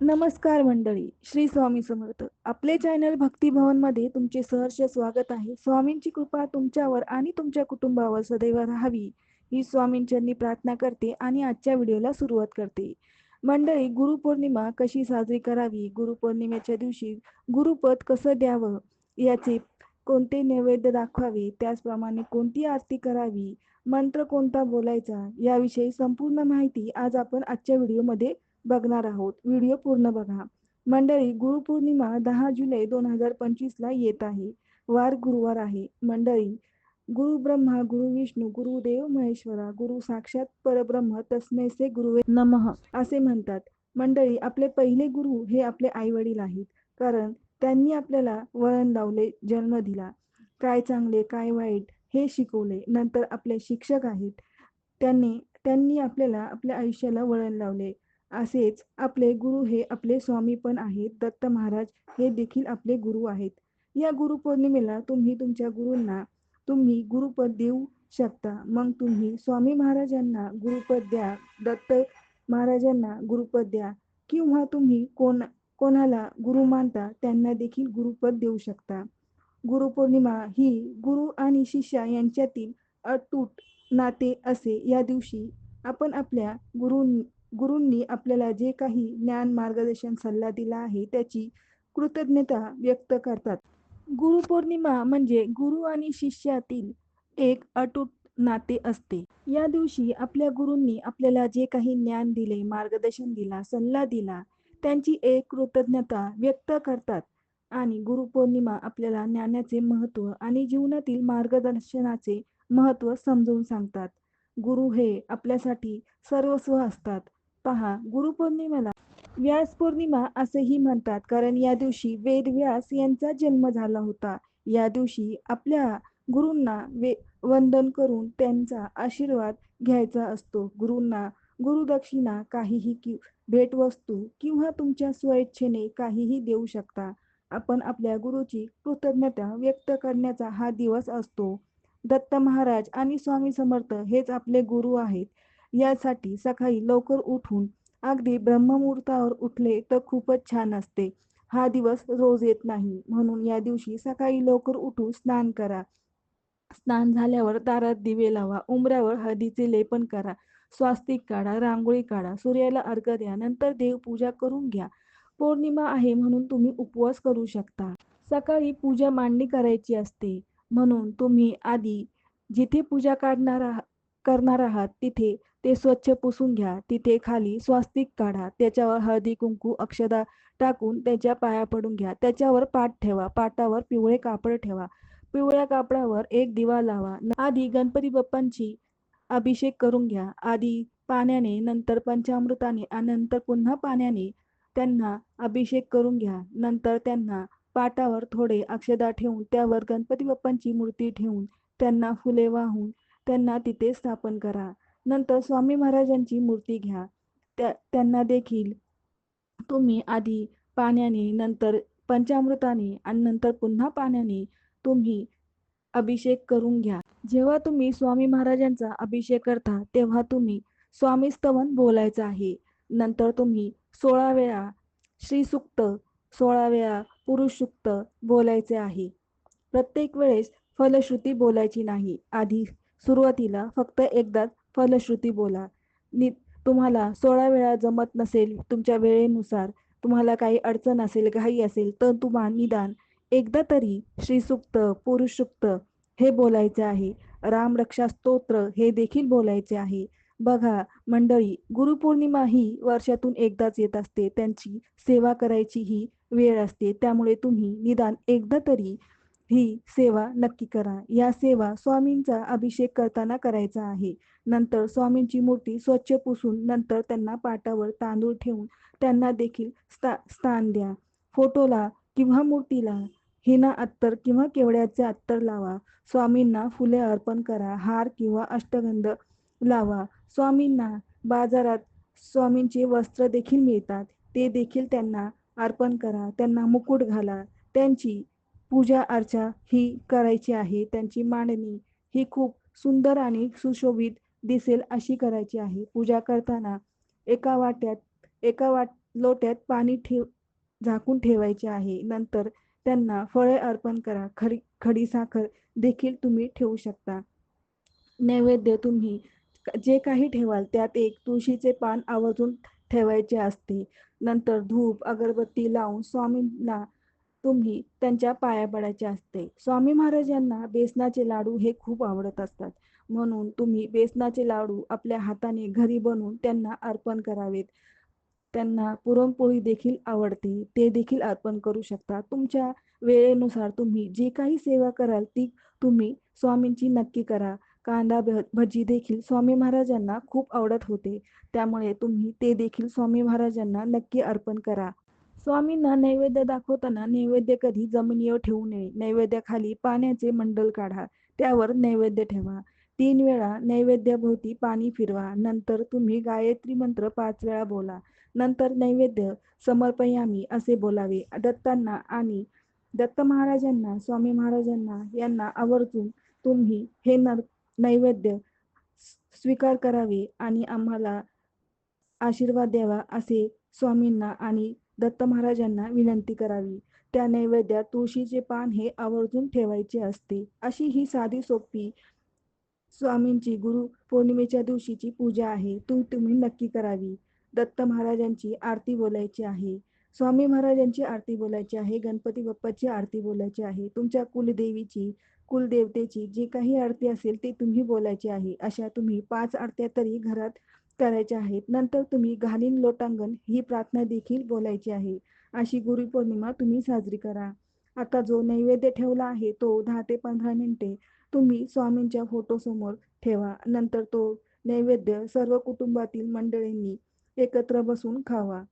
नमस्कार मंडळी श्री स्वामी समर्थ. आपले चॅनल भक्तिभवनमध्ये तुमचे सहर्ष स्वागत आहे. स्वामींची कृपा तुमच्यावर आणि तुमच्या कुटुंबावर सदैव राहावी. ही स्वामींच्यांनी प्रार्थना करते आणि आजच्या व्हिडिओला सुरुवात करते. मंडळी गुरुपौर्णिमा कशी साजरी करावी? गुरुपौर्णिमेच्या दिवशी गुरुपद कसं द्यावं? याचे कोणते नैवेद्य दाखवावे? त्याचप्रमाणे कोणती आरती करावी? मंत्र कोणता बोलायचा? याविषयी संपूर्ण माहिती आज आपण आजच्या व्हिडिओमध्ये बघणार आहोत. व्हिडिओ पूर्ण बघा. मंडळी गुरुपौर्णिमा दहा जुलै दोन हजार पंचवीस ला येत आहे. वार गुरुवार आहे. मंडळी गुरु ब्रह्मा गुरु विष्णू गुरुदेव महेश्वरा गुरु साक्षात परब्रह्म तस्मैसे गुरुवे नमः असे म्हणतात. मंडळी आपले पहिले गुरु हे आपले आई वडील आहेत. कारण त्यांनी आपल्याला वळण लावले जन्म दिला. काय चांगले काय वाईट हे शिकवले. नंतर आपले शिक्षक आहेत. त्यांनी त्यांनी आपल्याला आपल्या आयुष्याला वळण लावले. असेच आपले गुरु हे आपले स्वामी पण आहेत. दत्त महाराज हे देखील आपले गुरु आहेत. या गुरुपौर्णिमेला तुम्ही तुमच्या गुरूंना तुम्ही गुरुपद देऊ शकता. मग तुम्ही स्वामी महाराजांना गुरुपद द्या दत्त महाराजांना गुरुपद द्या. किंवा तुम्ही कोण कोणाला गुरु मानता त्यांना देखील गुरुपद देऊ शकता. गुरुपौर्णिमा ही गुरु आणि शिष्या यांच्यातील अतूट नाते असे. या दिवशी आपण आपल्या गुरु गुरूंनी आपल्याला जे काही ज्ञान मार्गदर्शन सल्ला दिला आहे त्याची कृतज्ञता व्यक्त करतात. गुरुपौर्णिमा म्हणजे गुरु आणि शिष्यातील एक अटूट नाते असते. या दिवशी आपल्या गुरूंनी आपल्याला जे काही ज्ञान दिले मार्गदर्शन दिला सल्ला दिला त्यांची एक कृतज्ञता व्यक्त करतात. आणि गुरुपौर्णिमा आपल्याला ज्ञानाचे महत्त्व आणि जीवनातील मार्गदर्शनाचे महत्त्व समजवून सांगतात. गुरु हे आपल्यासाठी सर्वस्व असतात. पहा गुरुपौर्णिमेला व्यास पौर्णिमा असेही म्हणतात. कारण या दिवशी वेद व्यास यांचा जन्म झाला होता. या दिवशी आपल्या गुरूंना वे वंदन करून त्यांचा आशीर्वाद घ्यायचा असतो. गुरूंना गुरुदक्षिणा काहीही कि भेटवस्तू किंवा तुमच्या स्वेच्छेने काहीही देऊ शकता. आपण आपल्या गुरुची कृतज्ञता व्यक्त करण्याचा हा दिवस असतो. दत्त महाराज आणि स्वामी समर्थ हेच आपले गुरु आहेत. यासाठी सकाळी लवकर उठून अगदी ब्रह्ममुहूर्तावर उठले तर खूपच छान असते. हा दिवस रोज येत नाही. म्हणून या दिवशी सकाळी लवकर उठून स्नान करा. स्नान झाल्यावर दारात दिवे लावा. उमऱ्यावर हळदीचे लेपन करा. स्वास्तिक काढा. रांगोळी काढा. सूर्याला अर्घ द्या. नंतर देवपूजा करून घ्या. पौर्णिमा आहे म्हणून तुम्ही उपवास करू शकता. सकाळी पूजा मांडणी करायची असते. म्हणून तुम्ही आधी जिथे पूजा काढणार करणार आहात तिथे ते स्वच्छ पुसून घ्या. तिथे खाली स्वास्तिक काढा. त्याच्यावर हळदी कुंकू अक्षदा टाकून त्याच्या पाया पडून घ्या. त्याच्यावर पाठ ठेवा. पाटावर पिवळे कापड ठेवा. पिवळ्या कापडावर एक दिवा लावा. आधी गणपती बाप्पांची अभिषेक करून घ्या. आधी पाण्याने नंतर पंचामृताने आणि नंतर पुन्हा पाण्याने त्यांना अभिषेक करून घ्या. नंतर त्यांना पाटावर थोडे अक्षदा ठेवून त्यावर गणपती बाप्पांची मूर्ती ठेवून त्यांना फुले वाहून त्यांना तिथे स्थापन करा. नंतर स्वामी महाराजांची मूर्ती घ्या. त्या त्यांना देखील तुम्ही आधी पाण्याने नंतर पंचामृताने आणि नंतर पुन्हा पाण्याने तुम्ही अभिषेक करून घ्या. जेव्हा तुम्ही स्वामी महाराजांचा अभिषेक करता तेव्हा तुम्ही स्वामी स्तवन बोलायचं आहे. नंतर तुम्ही सोळा वेळा श्रीसुक्त सोळा वेळा पुरुषसुक्त बोलायचे आहे. प्रत्येक वेळेस फलश्रुती बोलायची नाही. आधी सुरुवातीला फक्त एकदाच फलश्रुती बोला. नि तुम्हाला सोळा वेळा जमत नसेल तुमच्या वेळेनुसार तुम्हाला काही अडचण असेल घाई असेल तर तुम्हा निदान एकदा तरी श्रीसुक्त पुरुषुक्त हे बोलायचे आहे. रामरक्षा स्तोत्र हे देखील बोलायचे आहे. बघा मंडळी गुरुपौर्णिमा ही वर्षातून एकदाच येत असते. त्यांची सेवा करायची ही वेळ असते. त्यामुळे तुम्ही निदान एकदा तरी ही सेवा नक्की करा. या सेवा स्वामींचा अभिषेक करताना करायचा आहे. नंतर स्वामींची मूर्ती स्वच्छ पुसून नंतर त्यांना पाटावर तांदूळ ठेवून त्यांना देखील स्था स्थान द्या. फोटोला किंवा मूर्तीला हिना अत्तर किंवा केवड्याचे अत्तर लावा. स्वामींना फुले अर्पण करा हार किंवा अष्टगंध लावा. स्वामींना बाजारात स्वामींचे वस्त्र देखील मिळतात. ते देखील त्यांना अर्पण करा. त्यांना मुकुट घाला. त्यांची पूजा अर्चा ही करायची आहे. त्यांची मांडणी ही खूप सुंदर आणि सुशोभित दिसेल अशी करायची आहे. पूजा करताना एका वाट्यात एका वाट लोट्यात पाणी ठेव झाकून ठेवायचे आहे. नंतर त्यांना फळे अर्पण करा. खरी खडी साखर देखील तुम्ही ठेवू शकता. नैवेद्य तुम्ही जे काही ठेवाल त्यात एक तुळशीचे पान आवर्जून ठेवायचे असते. नंतर धूप अगरबत्ती लावून स्वामींना तुम्ही त्यांच्या पायाबळाचे असते. स्वामी महाराजांना बेसनाचे लाडू हे खूप आवडत असतात. म्हणून तुम्ही बेसनाचे लाडू आपल्या हाताने घरी बनवून त्यांना अर्पण करावेत. त्यांना पुरणपोळी देखील आवडते. ते देखील अर्पण करू शकता. तुमच्या वेळेनुसार तुम्ही जी काही सेवा कराल ती तुम्ही स्वामींची नक्की करा. कांदा भजी देखील स्वामी महाराजांना खूप आवडत होते. त्यामुळे तुम्ही ते देखील स्वामी महाराजांना नक्की अर्पण करा. स्वामींना नैवेद्य दाखवताना नैवेद्य कधी जमिनीवर ठेवू नये. नैवेद्याखाली पाण्याचे मंडल काढा. त्यावर नैवेद्य ठेवा. तीन वेळा नैवेद्याभोवती पाणी फिरवा. नंतर तुम्ही गायत्री मंत्र पाच वेळा बोला. नंतर नैवेद्य समर्पयामी असे बोलावे. दत्तांना आणि दत्त महाराजांना स्वामी महाराजांना यांना आवर्जून तुम्ही हे नर नैवेद्य स्वीकार करावे आणि आम्हाला आशीर्वाद द्यावा असे स्वामींना आणि दत्त महाराजांना विनंती करावी. त्या नैवेद्यात तुळशीचे पान हे आवर्जून ठेवायचे असते. अशी ही साधी सोपी स्वामींची गुरु पौर्णिमेच्या दिवशीची पूजा आहे. ती तुम्ही नक्की करावी. दत्त महाराजांची आरती बोलायची आहे. स्वामी महाराजांची आरती बोलायची आहे. गणपती बाप्पाची आरती बोलायची आहे. तुमच्या कुलदेवीची कुलदेवतेची जी काही आरती असेल ती तुम्ही बोलायची आहे. अशा तुम्ही पाच आरत्या तरी घरात करायचे आहेत. नंतर तुम्ही घालीन लोटांगण ही प्रार्थना देखील बोलायची आहे. अशी गुरुपौर्णिमा तुम्ही साजरी करा. आता जो नैवेद्य ठेवला आहे तो दहा ते पंधरा मिनिटे तुम्ही स्वामींच्या फोटोसमोर ठेवा. नंतर तो नैवेद्य सर्व कुटुंबातील मंडळींनी एकत्र बसून खावा.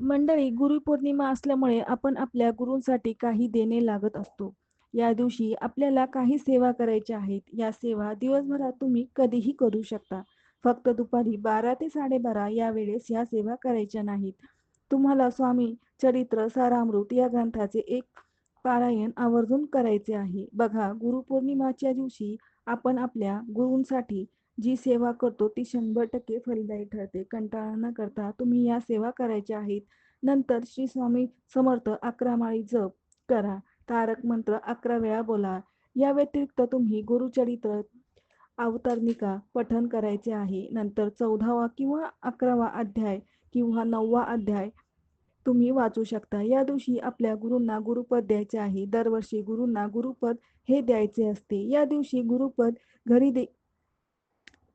मंडळी गुरुपौर्णिमा असल्यामुळे आपण आपल्या गुरूंसाठी काही देणे लागत असतो. या दिवशी आपल्याला काही सेवा करायच्या आहेत. या सेवा दिवसभरात तुम्ही कधीही करू शकता. फक्त दुपारी बारा ते साडेबारा या वेळेस या सेवा करायच्या नाहीत. तुम्हाला स्वामी चरित्र सारामृत या ग्रंथाचे एक पारायण आवर्जून करायचे आहे. बघा गुरुपौर्णिमाच्या दिवशी आपण आपल्या गुरूंसाठी जी सेवा करतो ती शंभर टक्के फलदायी ठरते. कंटाळा न करता तुम्ही या सेवा करायच्या आहेत. नंतर श्री स्वामी समर्थ अकरा माळी जप करा. तारक मंत्र अकरा वेळा बोला. या व्यतिरिक्त तुम्ही गुरुचरित्र अवतारनिका पठन करायचे आहे. नंतर चौदावा किंवा अकरावा अध्याय किंवा नववा अध्याय तुम्ही वाचू शकता. या दिवशी आपल्या गुरूंना गुरुपद द्यायचे आहे. दरवर्षी गुरूंना गुरुपद हे द्यायचे असते. या दिवशी गुरुपद घरी दे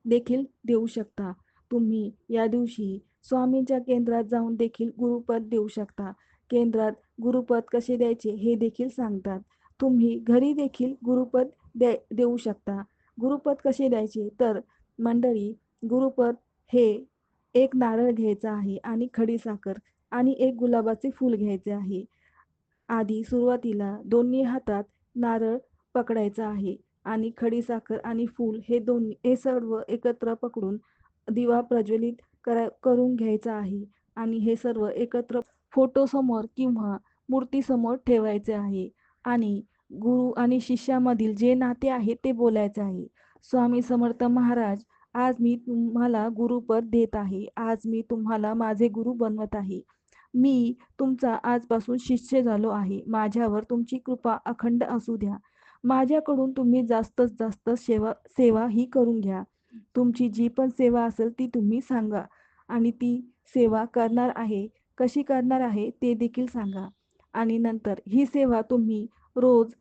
देखील देऊ शकता. तुम्ही या दिवशी स्वामींच्या केंद्रात जाऊन देखील गुरुपद देऊ शकता. केंद्रात गुरुपद कसे द्यायचे हे देखील सांगतात. तुम्ही घरी देखील गुरुपद दे देऊ शकता. गुरुपद कसे द्यायचे? तर मंडळी गुरुपद हे एक नारळ घ्यायचा आहे आणि खडी साखर आणि एक गुलाबाचे फूल घ्यायचे आहे. आधी सुरुवातीला दोन्ही हातात नारळ पकडायचा आहे आणि खडी साखर आणि फूल हे दोन्ही हे सर्व एकत्र पकडून दिवा प्रज्वलित करा करून घ्यायचा आहे आणि हे सर्व एकत्र फोटोसमोर किंवा मूर्तीसमोर ठेवायचे आहे. आणि गुरु आणि शिष्यामधील जे नाते आहे ते बोलायचे आहे. स्वामी समर्थ महाराज आज मी तुम्हाला गुरुपद देत आहे. आज मी तुम्हाला माझे गुरु बनवत आहे. मी तुमचा आजपासून शिष्य झालो आहे. माझ्यावर तुमची कृपा अखंड असू द्या. माझ्याकडून तुम्ही जास्तीत जास्त सेवा सेवा ही करून घ्या. तुमची जी पण सेवा असेल ती तुम्ही सांगा. आणि ती सेवा करणार आहे कशी करणार आहे ते देखील सांगा. आणि नंतर ही सेवा तुम्ही रोज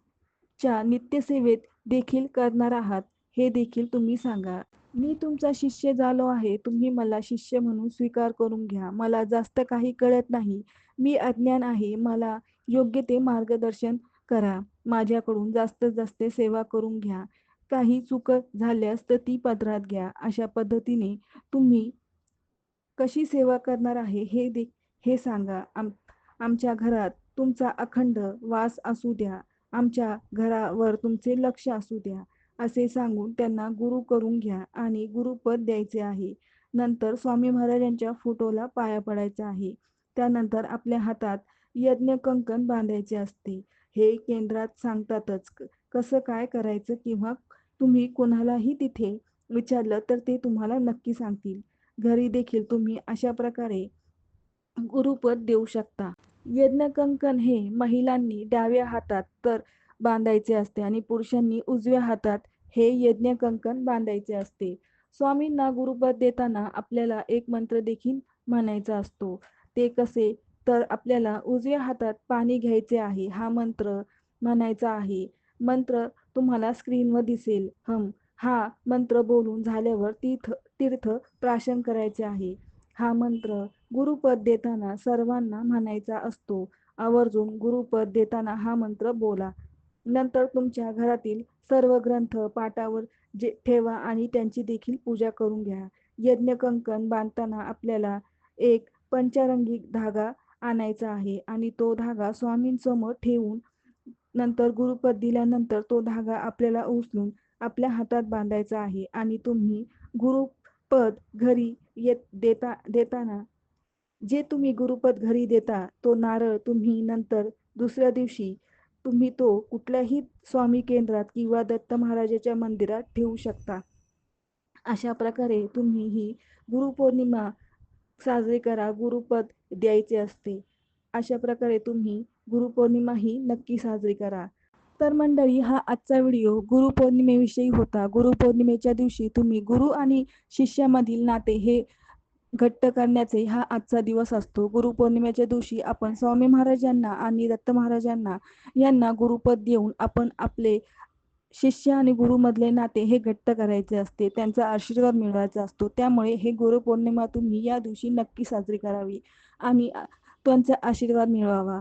च्या नित्यसेवेत देखील करणार आहात हे देखील तुम्ही सांगा. मी तुमचा शिष्य झालो आहे तुम्ही मला शिष्य म्हणून स्वीकार करून घ्या. मला जास्त काही कळत नाही. मी अज्ञान आहे मला योग्य ते मार्गदर्शन करा. माझ्याकडून जास्तीत जास्त सेवा करून घ्या. काही चूक झाल्यास तर ती पदरात घ्या. अशा पद्धतीने तुम्ही कशी सेवा करणार आहे हे दे हे सांगा. आम आमच्या घरात तुमचा अखंड वास असू द्या. आमच्या घरावर तुमचे लक्ष असू द्या असे सांगून त्यांना गुरु करून घ्या आणि गुरुपद द्यायचे आहे. नंतर स्वामी महाराजांच्या फोटोला पाया पडायचा आहे. त्यानंतर आपल्या हातात यज्ञ कंकण बांधायचे असते. हे केंद्रात सांगतातच कसं काय करायचं किंवा तुम्ही कोणालाही तिथे विचारलं तर ते तुम्हाला नक्की सांगतील. घरी देखील तुम्ही अशा प्रकारे गुरुपद देऊ शकता. यज्ञकंकण हे महिलांनी डाव्या हातात तर बांधायचे असते आणि पुरुषांनी उजव्या हातात हे यज्ञकंकण बांधायचे असते. स्वामींना गुरुपद देताना आपल्याला एक मंत्र देखील म्हणायचा असतो. ते कसे? तर आपल्याला उजव्या हातात पाणी घ्यायचे आहे हा मंत्र म्हणायचा आहे. मंत्र तुम्हाला स्क्रीनवर दिसेल. हम हा मंत्र बोलून झाल्यावर तीर्थ तीर्थ प्राशन करायचे आहे. हा मंत्र गुरुपद देताना सर्वांना म्हणायचा असतो. आवर्जून गुरुपद देताना हा मंत्र बोला. नंतर तुमच्या घरातील सर्व ग्रंथ पाटावर जे ठेवा आणि त्यांची देखील पूजा करून घ्या. यज्ञ कंकण बांधताना आपल्याला एक पंचारंगी धागा आणायचा आहे आणि तो धागा स्वामींसमोर ठेवून नंतर गुरुपद दिल्यानंतर तो धागा आपल्याला उचलून आपल्या हातात बांधायचा आहे आणि तुम्ही गुरुपद घरी येत देता देताना जे तुम्ही गुरुपद घरी देता तो नारळ तुम्ही नंतर दुसऱ्या दिवशी तुम्ही तो कुठल्याही स्वामी केंद्रात किंवा दत्त महाराजाच्या मंदिरात ठेवू शकता. अशा प्रकारे तुम्ही ही गुरुपौर्णिमा साजरी करा गुरुपद द्यायचे असते. अशा प्रकारे तुम्ही गुरुपौर्णिमा ही नक्की साजरी करा. तर मंडळी हा आजचा व्हिडिओ गुरुपौर्णिमेविषयी होता. गुरुपौर्णिमेच्या दिवशी तुम्ही गुरु आणि शिष्यामधील नाते हे घट्ट करण्याचे हा आजचा दिवस असतो. गुरुपौर्णिमेच्या दिवशी आपण स्वामी महाराजांना आणि दत्त महाराजांना यांना गुरुपद देऊन आपण आपले शिष्य आणि गुरुमधले नाते हे घट्ट करायचे असते. त्यांचा आशीर्वाद मिळवायचा असतो. त्यामुळे हे गुरुपौर्णिमा तुम्ही या दिवशी नक्की साजरी करावी आणि त्यांचा आशीर्वाद मिळवावा.